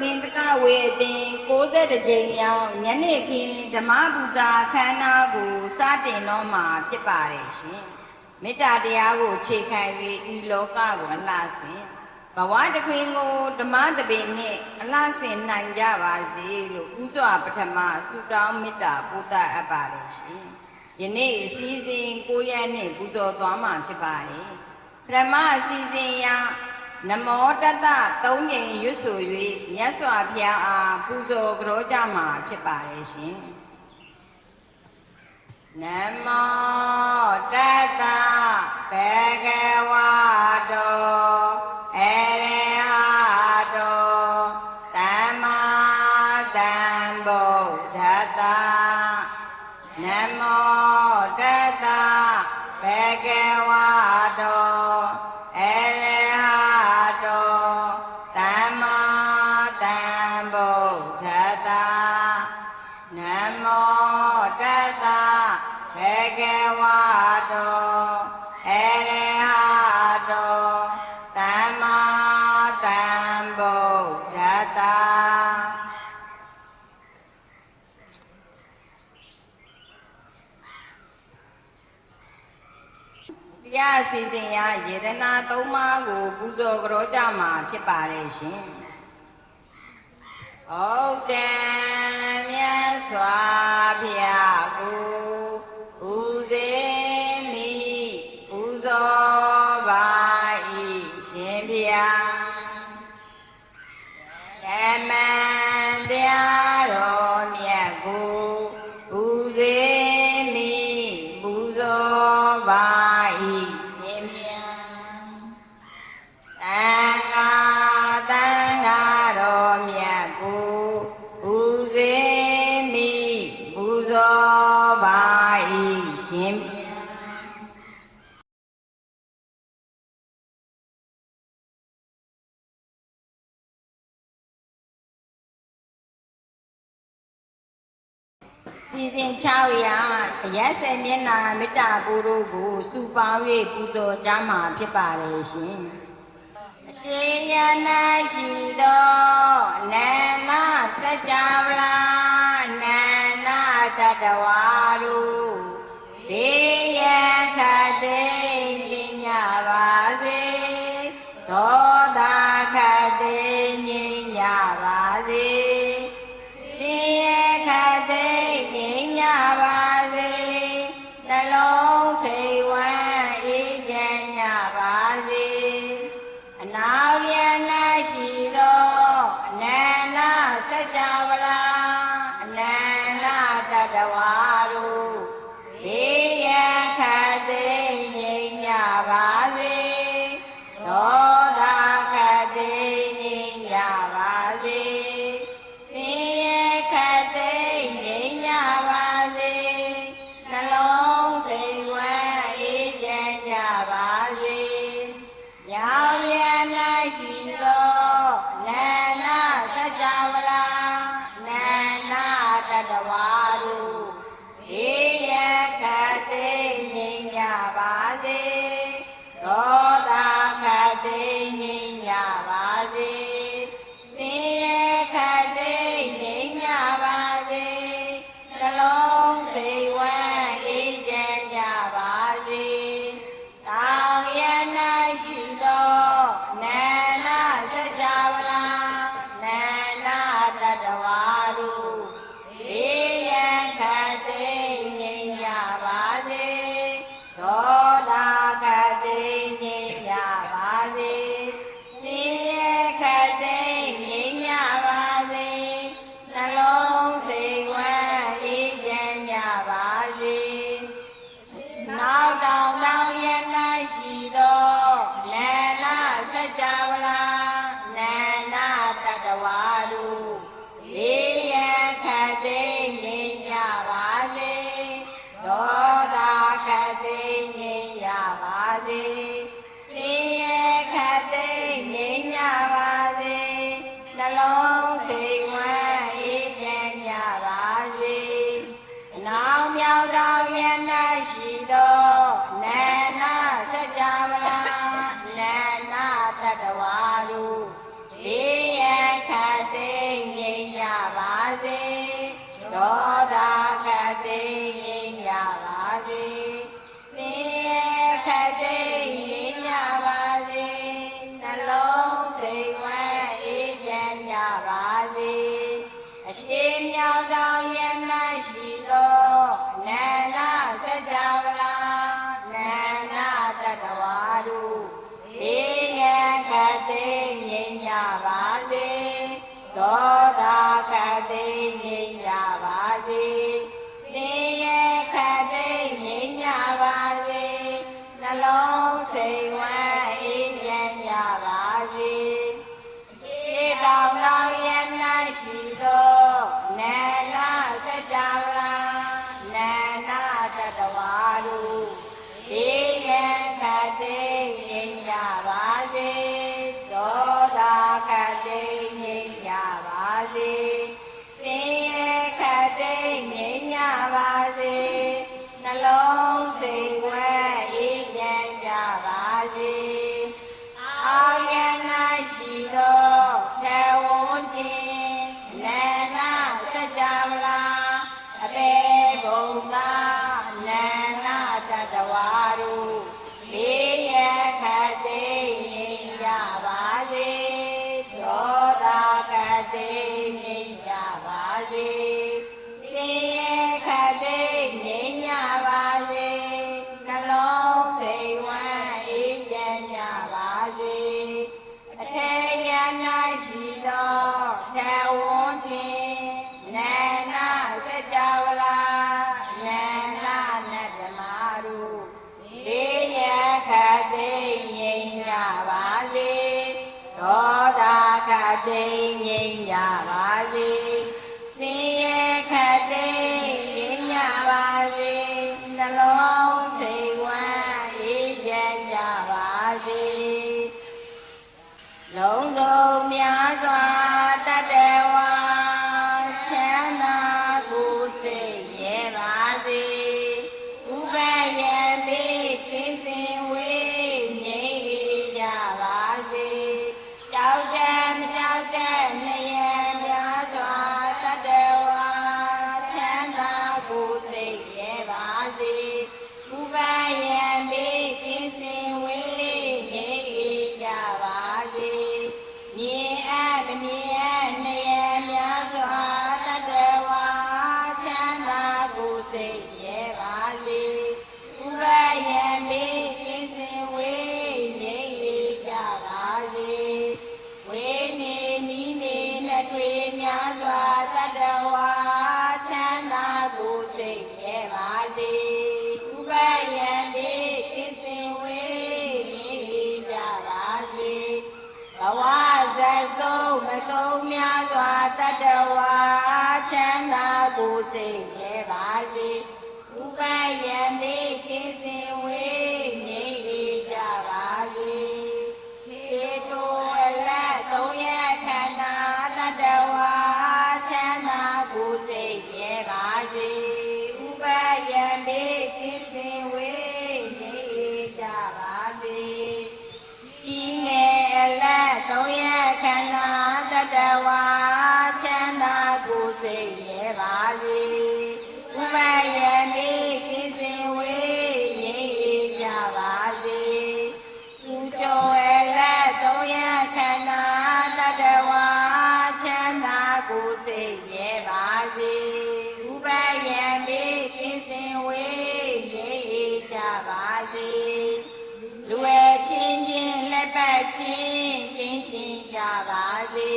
တမင်တကဝေအတင်60ကြိမ်မြောက်ညနေခင်းဓမ္မပူဇာအခမ်းအနားကိုစတင်တော့မှာဖြစ်ပါတယ်ရှင်မေတ္တာတရားကိုခြေခံ၍ဤလောကကိုအလှဆင်ဘဝတခွင်ကိုဓမ္မတပင်နှင့်အလှဆင်နိုင်ကြပါစေလို့ဥစွာပထမဆုတောင်းမေတ္တာပို့သအပ်ပါတယ်ရှင်ယနေ့အစည်းအဝေး9ရက်နှင့်ပူဇော်သွားမှာဖြစ်ပါတယ်ပထမအစည်းအဝေးရ နမောတတသုံးငင်ရွတ်ဆို၍မြတ်စွာဘုရားအားပူဇော်ကြောကြမှာဖြစ်ပါတယ်ရှင်နမောတတဘဂဝတောအရေဟတောသမ္မာသမ္ဗုဒ္ဓတ္တနမောတတဘဂဝတော တရားအစီအစဉ်ရယေရနာသုံးပါးကိုပူဇော်ကြောကြမှာဖြစ်ပါတယ်ရှင်။ဟုတ်တယ်မြတ်စွာဘုရားကို 6ရာအရက်ဆယ်မျက်နာမေတ္တာပို့တို့ကိုစုပေါင်း၍ပူဇော်ကြမှာဖြစ်ပါလေရှင်အရှင်ယနာရှိသောနန္နစัจ java လာနန္နတတဝါတို့ အရှင်မြောင်တော်ယမန်ရှိသောနန္ဒစัจ java လာနန္ဒတတဝါတို့ဘေးရန်ခတ်သိမြင်ကြပါစေတော် သိငြိမ်းကြပါ တတဝါချမ်းသာကိုစိတ်ရဲပါစေဥပယံတိကိစ္စဝေငြိမ့်ကြပါစေခေတောအလတ်သုံးရခန္ဓာတတဝါချမ်းသာကိုစိတ်ရဲပါစေဥပယံတိကိစ္စ တ်ချင်းကျင်းရှင်ကြပါစေ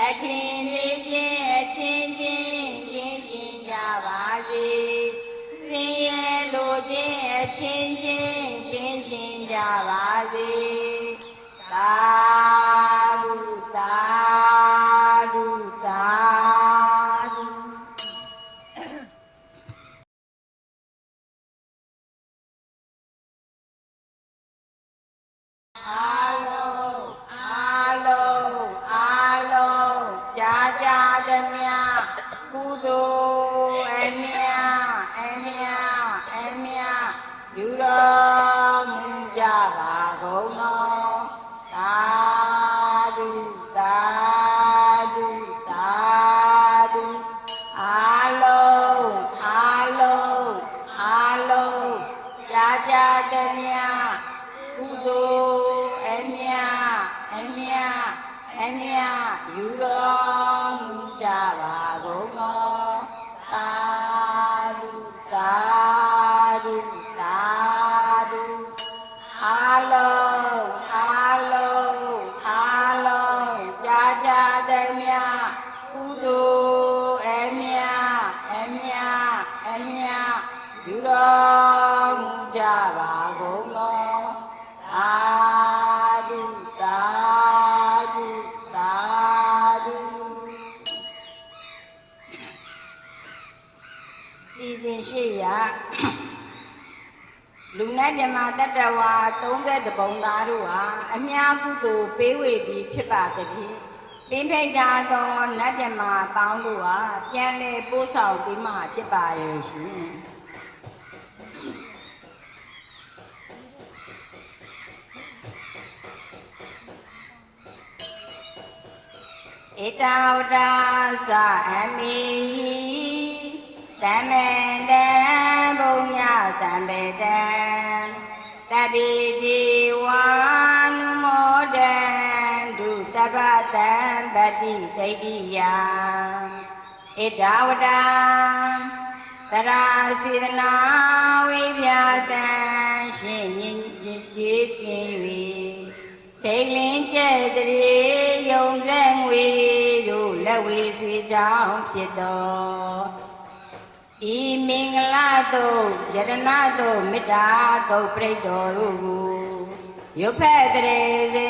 အထင်လေးဖြင့်အချင်းချင်းကျင်းရှင်ကြပါစေစင်ရဲ့လိုခြင်းအချင်းချင်းကျင်းရှင်ကြပါစေသာ Amen. စဉ်ရှိရာလူနဲ့မြမတတ္တဝါ30ပုံသားတို့ဟာအများကုသိုလ်ပေးဝေပြီးဖြစ်ပါသဖြင့်ပင်ဖိတ်တာသောနတ်မြမပေါင်းတို့ဟာပြန်လဲပို့ဆောင်ပြီးမှဖြစ်ပါတယ်ရှင်ဣတဝဒသအမိ တမေတံဘုံညတံပေတံတပိတိဝါနုမောတံဒုတပ္ပတံပတိဒိဋ္ဌိယဣတဝဒတရာစေတနာဝိဗျာတံရှင်ညင်ကြည်ကြည်ကင်း၍ထိတ်လင်းကျက်တရေယုံစဲငွေတို့လက်ဝေစီကြောင့်ဖြစ်တော် ဤမင်္ဂလာတုတ်ယရဏတုတ်မေတ္တာတုတ်ပြိတ္တော်တို့ကိုရုပ်ဖက်တရေစေ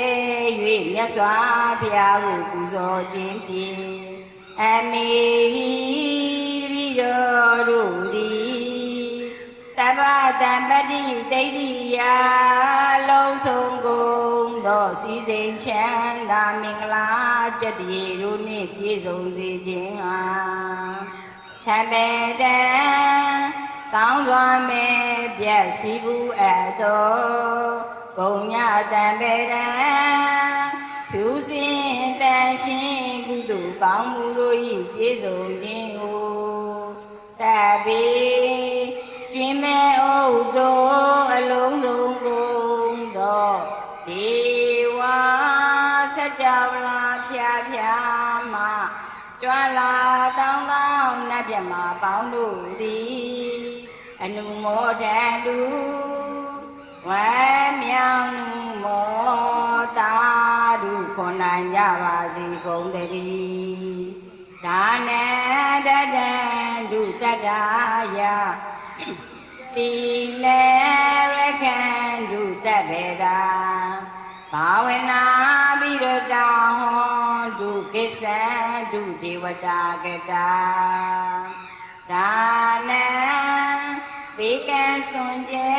၍မြတ်စွာဘုရားကိုပူဇော်ခြင်းဖြင့်အမေဟိတပိတော်တို့သည်တပ္ပတံပတိဒိဋ္ဌိယာလုံးစုံကုန်သောစီစဉ်ချမ်းသာမင်္ဂလာကျက်တရေတို့နှင့်ပြည့်စုံစေခြင်းဟာ သဗ္ဗေတံကောင်းစွာမဲ့ပြည့်စည်ဘူးအပ်သောဘုံညတံပေတံသူစင်တန်ရှင်ကုသိုလ်ကောင်းမှုတို့၏ပြည့်စုံခြင်းကိုတပိကျွင်မဲ့ဩသောအလုံးစုံကုန်သောဒေဝစัจ java လာဖြာဖြာမှကြွာလာတောင်းတော င်းနတ်မြတ်မှာပေါင်းတို့သည်အနုမောဒတုဝမ်းမြောင်မောတာတုခွန်နိုင်ကြပါစေကုန်သတည်းဒါနတတံဒုတတ္တာယတိလေရခံဒုတဗေဒာဘာဝနာပိရတာဟောဒုကိ စ္စံဒုဒေဝတာကတာဒါနံဘေကံစွန်ကျဲ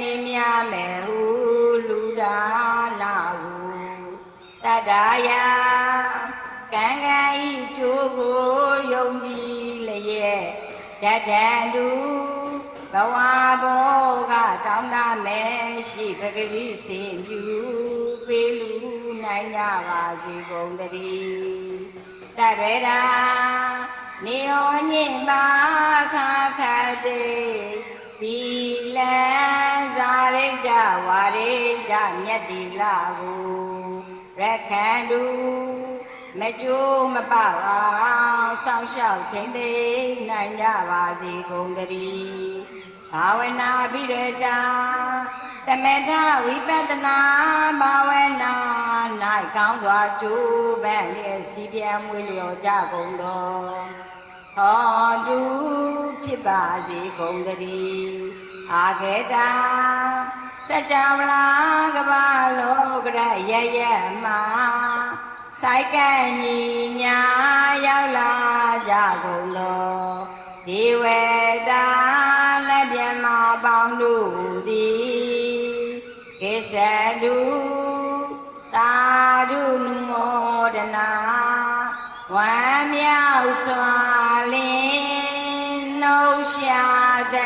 နိမြမယ်ဟုလူဒါနာဟုတတ္တယာကံကံဤကျိုးကိုယုံကြည်လျက်တတံတုဘဝဘောကတောင်းတမယ်ရှိပဂရိစင်ပြူပေးလူ နိုင်ကြပါစေကုန်တည်းတဗေရာနေယောညင်ပါခါခတ်သေးဒီလန်ဇာရိတ္တဝါရိတ္တမြတ်တိလာကိုရခန္တုမကျိုးမပေါ့အောင်စောင့်ရှောက်ထိန်သိမ်းနိုင်ကြပါစေကုန်တည်း ဘာဝနာပိရတာတမေထဝိပဿနာဘာဝနာ၌ကောင်းစွာကျိုးပန်းလျက်စီပြန်မွေလျော်ကြကုန်သောဟောတုဖြစ်ပါစေကုန်တည်းအာကေတာစัจ java လာကဘာလောကရရရမှာဆိုင်ကံညီညာရောက်လာကြကုန်သောဒီဝေတာလက် ပြမပေါင်းတို့သည်ကိစ္စတုသာဓုနမောဒနာဝမ်းမြောက်စွာလင်းနှုတ်ရှာတ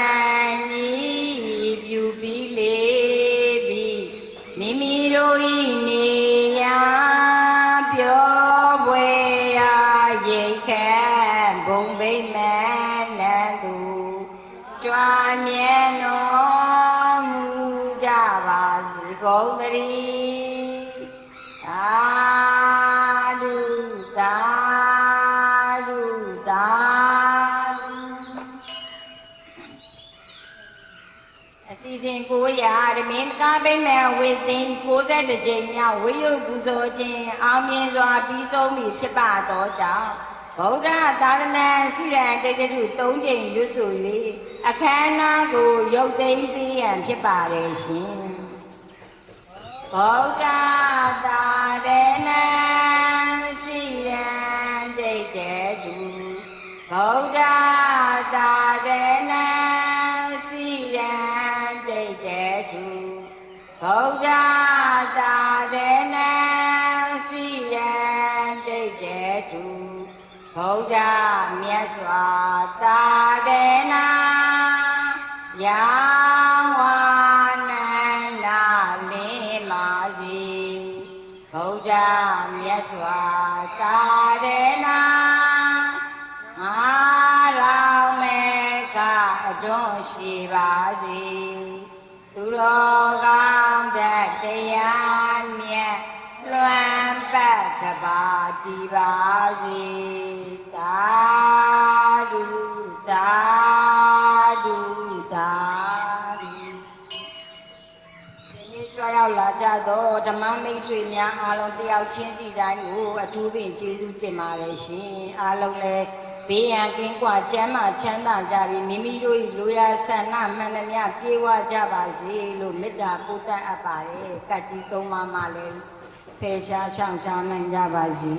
စီအစဉ်900ဓမင်းကားပိမဲ့ဝေသိန်း62ကြိမ်မြောက်ဝိယုပူဇော်ခြင်းအောင်မြင်စွာပြီးဆုံးပြီဖြစ်ပါသောကြောင့်ဗုဒ္ဓသာသနာစိရန်တိတ်တု3ကြိမ်ရွတ်ဆို၍အခမ်းအနားကိုရုပ်သိမ်းပေးရန်ဖြစ်ပါတယ်ရှင်ဗုဒ္ဓသာသနာစိရန်တိတ်တုဗုဒ္ဓသာသနာ ဗုဒ္ဓသာသနာစီယံဒိဋ္ဌေတုဗုဒ္ဓမြတ်စွာသာသနာယာဝနန္ဒလေးမာစီဗုဒ္ဓမြတ်စွာသာသနာအာရောင်မေကအတွန်းရှိပါစေသူတော်က မ္မမိတ်ဆွေများအားလုံးတယောက်ချင်းစီတိုင်းကိုအထူးပင်ကျေးဇူးတင်ပါတယ်ရှင်အားလုံးလည်းဘေးရန်ကင်းကွာကျမ်းမာချမ်းသာကြပြီးမိမိတို့၏လူရဆန္ဒမှန်သမျှပြေဝကြပါစေလို့မေတ္တာပို့တတ်အပ်ပါတယ်ကတ္တိသုံးပါးမှလည်းဖေရှားရှောင်ရှားနိုင်ကြပါစေ